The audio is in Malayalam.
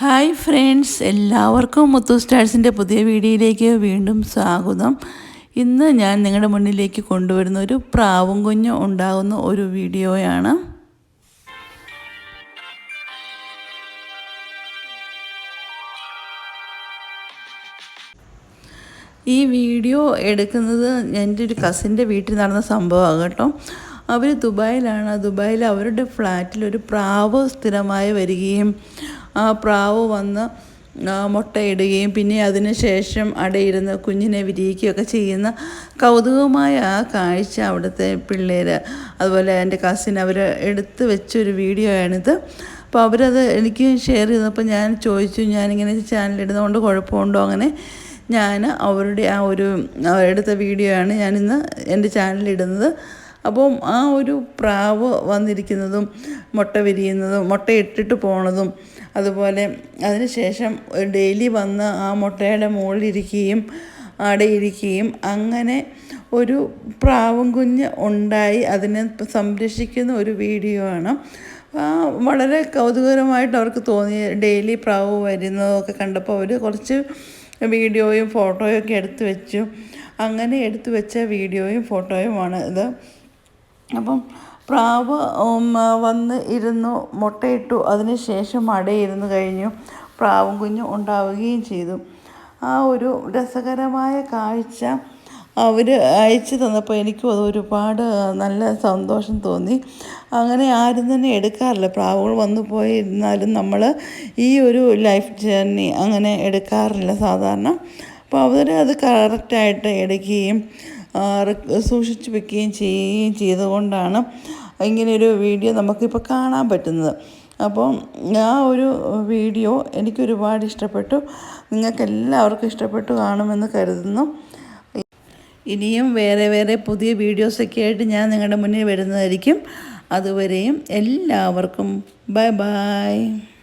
ഹായ് ഫ്രണ്ട്സ് എല്ലാവർക്കും മുത്തു സ്റ്റാഴ്സിന്റെ പുതിയ വീഡിയോയിലേക്ക് വീണ്ടും സ്വാഗതം. ഇന്ന് ഞാൻ നിങ്ങളുടെ മുന്നിലേക്ക് കൊണ്ടുവരുന്ന ഒരു പ്രാവും കുഞ്ഞ് ഉണ്ടാകുന്ന ഒരു വീഡിയോയാണ്. ഈ വീഡിയോ എടുക്കുന്നത് എന്റെ ഒരു കസിന്റെ വീട്ടിൽ നടന്ന സംഭവമാണ് കേട്ടോ. അവർ ദുബായിലാണ്. ദുബായിൽ അവരുടെ ഫ്ലാറ്റിൽ ഒരു പ്രാവ് സ്ഥിരമായി വരികയും ആ പ്രാവ് വന്ന് മുട്ടയിടുകയും പിന്നെ അതിനുശേഷം അടയിരുന്ന് കുഞ്ഞിനെ വിരിയിക്കുകയൊക്കെ ചെയ്യുന്ന കൗതുകമായ ആ കാഴ്ച അവിടുത്തെ പിള്ളേർ അതുപോലെ എന്റെ കസിൻ അവർ എടുത്ത് വെച്ചൊരു വീഡിയോ ആണിത് അപ്പോൾ അവരത് എനിക്ക് ഷെയർ ചെയ്തപ്പോൾ ഞാൻ ചോദിച്ചു ഞാനിങ്ങനെ ചാനലിടുന്നതുകൊണ്ട് കുഴപ്പമുണ്ടോ? അങ്ങനെ ഞാൻ അവരുടെ ആ ഒരു അവരെടുത്ത വീഡിയോ ആണ് ഞാനിന്ന് എന്റെ ചാനലിടുന്നത് അപ്പം ആ ഒരു പ്രാവ് വന്നിരിക്കുന്നതും മുട്ട വിരിയുന്നതും മുട്ട ഇട്ടിട്ട് പോണതും അതുപോലെ അതിനുശേഷം ഡെയിലി വന്ന് ആ മുട്ടയുടെ മുകളിലിരിക്കുകയും അടയിരിക്കുകയും അങ്ങനെ ഒരു പ്രാവും കുഞ്ഞ് ഉണ്ടായി അതിനെ സംരക്ഷിക്കുന്ന ഒരു വീഡിയോ ആണ്. വളരെ കൗതുകരമായിട്ട് അവർക്ക് തോന്നി ഡെയിലി പ്രാവ് വരുന്നതൊക്കെ കണ്ടപ്പോൾ അവർ കുറച്ച് വീഡിയോയും ഫോട്ടോയും ഒക്കെ എടുത്തു വെച്ചു. അങ്ങനെ എടുത്തു വെച്ച വീഡിയോയും ഫോട്ടോയുമാണ് ഇത്. അപ്പം പ്രാവ് വന്ന് ഇരുന്നു മുട്ടയിട്ടു. അതിന് ശേഷം അടയിരുന്നു കഴിഞ്ഞു. പ്രാവും കുഞ്ഞും ഉണ്ടാവുകയും ചെയ്തു. ആ ഒരു രസകരമായ കാഴ്ച അവർ അയച്ചു തന്നപ്പോൾ എനിക്കും അത് ഒരുപാട് നല്ല സന്തോഷം തോന്നി. അങ്ങനെ ആരും തന്നെ എടുക്കാറില്ല. പ്രാവുകൾ വന്നു പോയിരുന്നാലും നമ്മൾ ഈ ഒരു ലൈഫ് ജേർണി അങ്ങനെ എടുക്കാറില്ല സാധാരണ. അപ്പോൾ അവർ അത് കറക്റ്റായിട്ട് എടുക്കുകയും സൂക്ഷിച്ച് വെക്കുകയും ചെയ്യുകയും ചെയ്തുകൊണ്ടാണ് ഇങ്ങനെയൊരു വീഡിയോ നമുക്കിപ്പോൾ കാണാൻ പറ്റുന്നത്. അപ്പോൾ ആ ഒരു വീഡിയോ എനിക്കൊരുപാട് ഇഷ്ടപ്പെട്ടു. നിങ്ങൾക്കെല്ലാവർക്കും ഇഷ്ടപ്പെട്ടു കാണുമെന്ന് കരുതുന്നു. ഇനിയും വേറെ വേറെ പുതിയ വീഡിയോസൊക്കെ ആയിട്ട് ഞാൻ നിങ്ങളുടെ മുന്നിൽ വരുന്നതായിരിക്കും. അതുവരെയും എല്ലാവർക്കും ബൈ ബൈ.